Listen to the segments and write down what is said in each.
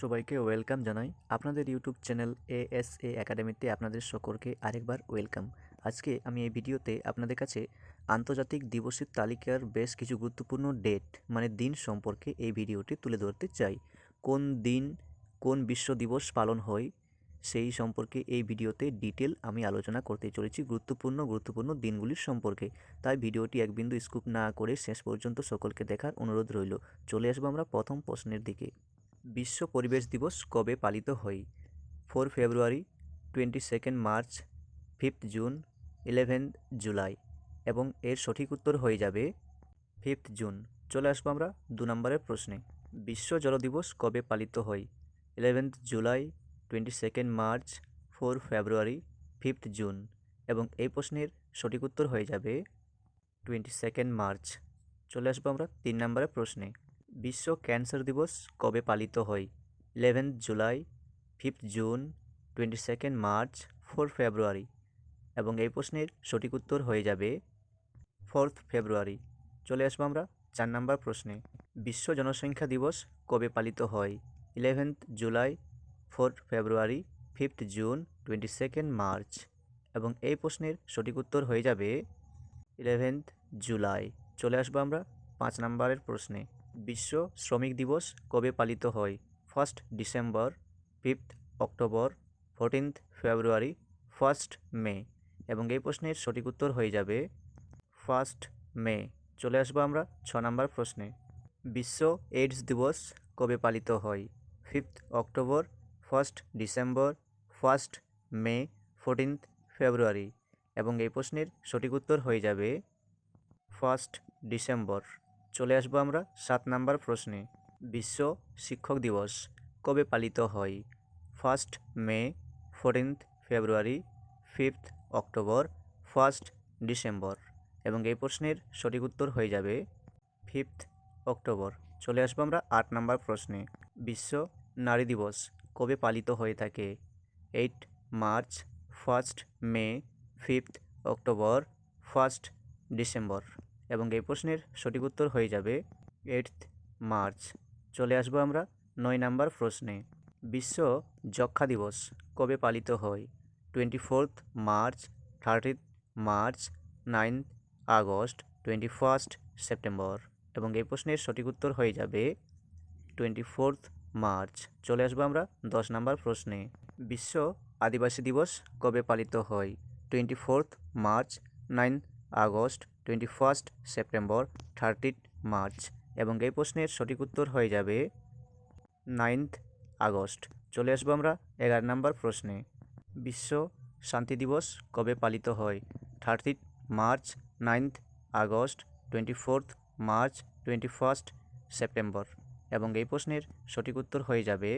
সবাইকে ওয়েলকাম জানাই। আপনাদের ইউটিউব চ্যানেল এএসএ একাডেমিতে আপনাদের সকলকে আরেকবার ওয়েলকাম। আজকে আমি এই ভিডিওতে আপনাদের কাছে আন্তর্জাতিক দিবসের তালিকার বেশ কিছু গুরুত্বপূর্ণ ডেট মানে দিন সম্পর্কে এই ভিডিওটি তুলে ধরতে চাই। কোন দিন, কোন বিশ্ব দিবস পালন হয়, সেই সম্পর্কে এই ভিডিওতে ডিটেল আমি আলোচনা করতে চলেছি গুরুত্বপূর্ণ গুরুত্বপূর্ণ দিনগুলির সম্পর্কে। তাই ভিডিওটি এক বিন্দু স্কুপ না করে শেষ পর্যন্ত সকলকে দেখার অনুরোধ রইল। চলে আসব আমরা প্রথম প্রশ্নের দিকে। বিশ্ব পরিবেশ দিবস কবে পালিত হয়? Four February, twenty second March, fifth June, eleventh July. এবং এর সঠিক উত্তর হয়ে যাবে ফিফথ জুন। চলে আসব আমরা দু নম্বরের প্রশ্নে। বিশ্ব জল দিবস কবে পালিত হয়? Eleventh July, twenty second March, four February, fifth June. এবং এই প্রশ্নের সঠিক উত্তর হয়ে যাবে টোয়েন্টি সেকেন্ড মার্চ। চলে আসব আমরা তিন নম্বরের প্রশ্নে। বিশ্ব ক্যান্সার দিবস কবে পালিত হয়? Eleventh July fifth June twenty second March four February. এবং এই প্রশ্নের সঠিক উত্তর হয়ে যাবে ফোর্থ ফেব্রুয়ারি। চলে আসব আমরা চার নম্বর প্রশ্নে। বিশ্ব জনসংখ্যা দিবস কবে পালিত হয়? Eleventh July fourth February fifth June twenty second March. এবং এই প্রশ্নের সঠিক উত্তর হয়ে যাবে ইলেভেন্থ জুলাই। চলে আসব আমরা পাঁচ নম্বরের প্রশ্নে। বিশ্ব শ্রমিক দিবস কবে পালিত হয়? First December fifth October fourteenth February first May এবং এই প্রশ্নের সঠিক উত্তর হয়ে যাবে ফার্স্ট মে চলে আসব আমরা ছ নম্বর প্রশ্নে। বিশ্ব এইডস দিবস কবে পালিত হয়? Fifth October first December first May fourteenth February এবং এই প্রশ্নের সঠিক উত্তর হয়ে যাবে ফার্স্ট ডিসেম্বর চলে আসব আমরা সাত নাম্বার প্রশ্নে। বিশ্ব শিক্ষক দিবস কবে পালিত হয়? First May, fourteenth February, fifth October, first December. এবং এই প্রশ্নের সঠিক উত্তর হয়ে যাবে ফিফথ অক্টোবর। চলে আসব আমরা আট নাম্বার প্রশ্নে। বিশ্ব নারী দিবস কবে পালিত হয়ে থাকে? Eight March, first May, fifth October, first December. এবং এই প্রশ্নের সঠিক উত্তর হয়ে যাবে এইটথ মার্চ চলে আসব আমরা নয় নাম্বার প্রশ্নে। বিশ্ব যক্ষা দিবস কবে পালিত হয়? Twenty fourth March thirtieth March ninth August twenty first September এবং এই প্রশ্নের সঠিক উত্তর হয়ে যাবে টোয়েন্টি ফোর্থ মার্চ চলে আসব আমরা দশ নম্বর প্রশ্নে। বিশ্ব আদিবাসী দিবস কবে পালিত হয়? Twenty fourth March nine August twenty first September, thirtieth March এবং এই প্রশ্নের সঠিক উত্তর হয়ে যাবে নাইনথ আগস্ট। চলে আসব আমরা এগারো নম্বর প্রশ্নে। বিশ্ব শান্তি দিবস কবে পালিত হয়? Thirtieth March, ninth August, twenty fourth March, twenty first September এবং এই প্রশ্নের সঠিক উত্তর হয়ে যাবে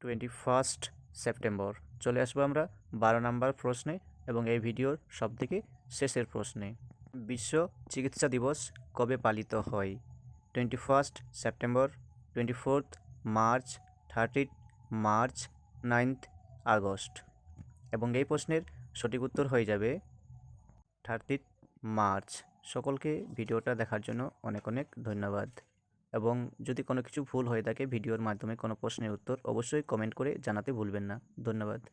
টোয়েন্টি ফার্স্ট সেপ্টেম্বর। চলে আসব আমরা বারো নম্বর প্রশ্নে এবং এই ভিডিওর সবথেকে শেষের প্রশ্নে। বিশ্ব চিকিৎসা দিবস কবে পালিত হয়? Twenty first September twenty fourth March thirtieth March ninth August এবং এই প্রশ্নের সঠিক উত্তর হয়ে যাবে থার্টিথ মার্চ সকলকে ভিডিওটা দেখার জন্য অনেক অনেক ধন্যবাদ। এবং যদি কোনো কিছু ভুল হয়ে থাকে, ভিডিওর মাধ্যমে কোনো প্রশ্নের উত্তর অবশ্যই কমেন্ট করে জানাতে ভুলবেন না। ধন্যবাদ।